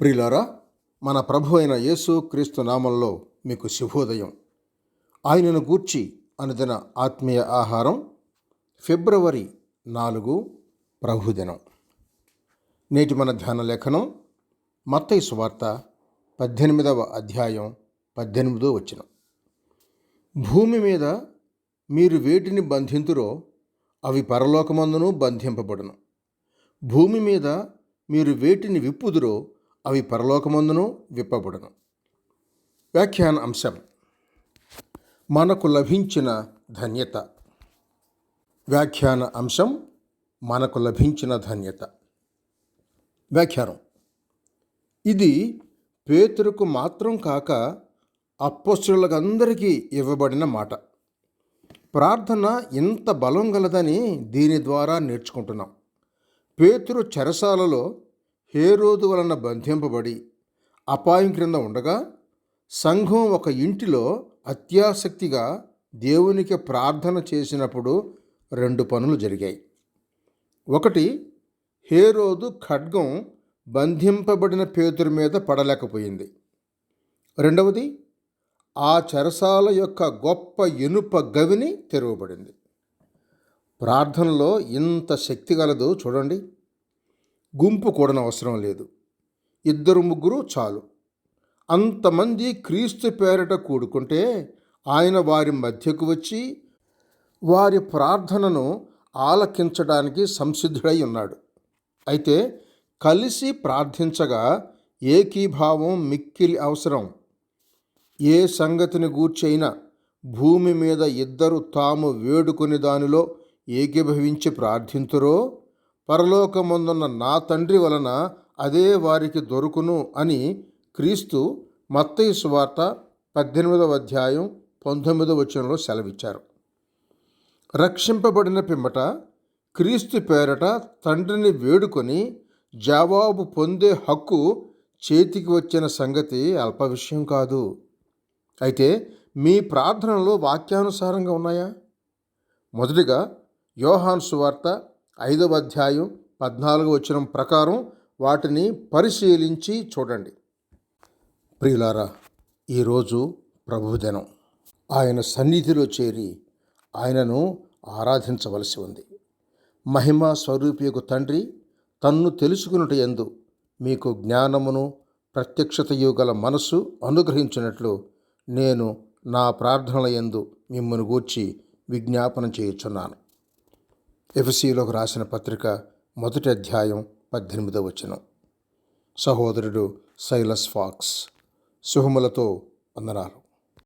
ప్రియులారా మన ప్రభు అయిన యేసు క్రీస్తు నామంలో మీకు శుభోదయం. ఆయనను గూర్చి అనుదిన ఆత్మీయ ఆహారం ఫిబ్రవరి నాలుగు ప్రభుదినం నేటి మన ధ్యాన లేఖనం మత్తయి సువార్త పద్దెనిమిదవ అధ్యాయం పద్దెనిమిదో వచ్చిన భూమి మీద మీరు వేటిని బంధింతురో అవి పరలోకమందును బంధింపబడును. భూమి మీద మీరు వేటిని విప్పుదురో అవి పరలోకమందును విప్పబడును. వ్యాఖ్యాన అంశం. మనకు లభించిన ధన్యత. వ్యాఖ్యాన అంశం. మనకు లభించిన ధన్యత. వ్యాఖ్యానం. ఇది పేతురుకు మాత్రం కాక అప్పస్తులందరికీ ఇవ్వబడిన మాట. ప్రార్థన ఇంత బలం గలదని దీని ద్వారా నేర్చుకుంటున్నాం. పేతురు చెరసాలలో హేరోదు వలన బంధింపబడి అపాయం క్రింద ఉండగా సంఘం ఒక ఇంటిలో అత్యాసక్తిగా దేవునికి ప్రార్థన చేసినప్పుడు రెండు పనులు జరిగాయి. ఒకటి హేరోదు ఖడ్గం బంధింపబడిన పేతురు మీద పడలేకపోయింది. రెండవది ఆ చెరసాల యొక్క గొప్ప ఇనుప గవిని తెరవబడింది. ప్రార్థనలో ఇంత శక్తి గలదో చూడండి. గుంపు కూడన అవసరం లేదు. ఇద్దరు ముగ్గురు చాలు. అంతమంది క్రీస్తు పేరట కూడుకుంటే ఆయన వారి మధ్యకు వచ్చి వారి ప్రార్థనను ఆలకించడానికి సంసిద్ధుడై ఉన్నాడు. అయితే కలిసి ప్రార్థించగా ఏకీభావం మిక్కిలి అవసరం. ఏ సంగతిని గూర్చైనా భూమి మీద ఇద్దరు తాము వేడుకొని దానిలో ఏకీభవించి ప్రార్థింతురో పరలోకమందున్న నా తండ్రి వలన అదే వారికి దొరుకును అని క్రీస్తు మత్తయి సువార్త పద్దెనిమిదవ అధ్యాయం పంతొమ్మిదవ వచనంలో సెలవిచ్చారు. రక్షింపబడిన పిమ్మట క్రీస్తు పేరట తండ్రిని వేడుకొని జవాబు పొందే హక్కు చేతికి వచ్చిన సంగతి అల్ప విషయం కాదు. అయితే మీ ప్రార్థనలు వాక్యానుసారంగా ఉన్నాయా? మొదటిగా యోహాన్ సువార్త ఐదవ అధ్యాయం పద్నాలుగు వచనం ప్రకారం వాటిని పరిశీలించి చూడండి. ప్రియులారా ఈరోజు ప్రభుదినం ఆయన సన్నిధిలో చేరి ఆయనను ఆరాధించవలసి ఉంది. మహిమ స్వరూపియకు తండ్రి తన్ను తెలుసుకున్నట ఎందు మీకు జ్ఞానమును ప్రత్యక్షతయు గల మనస్సు అనుగ్రహించినట్లు నేను నా ప్రార్థనల ఎందు మిమ్మల్ని గూర్చి విజ్ఞాపన చేయుచున్నాను. ఎఫ్సీలోకి రాసిన పత్రిక మొదటి అధ్యాయం పద్దెనిమిదవ వచనం. సహోదరుడు సైలస్ ఫాక్స్ శుభములతో వందనాలు.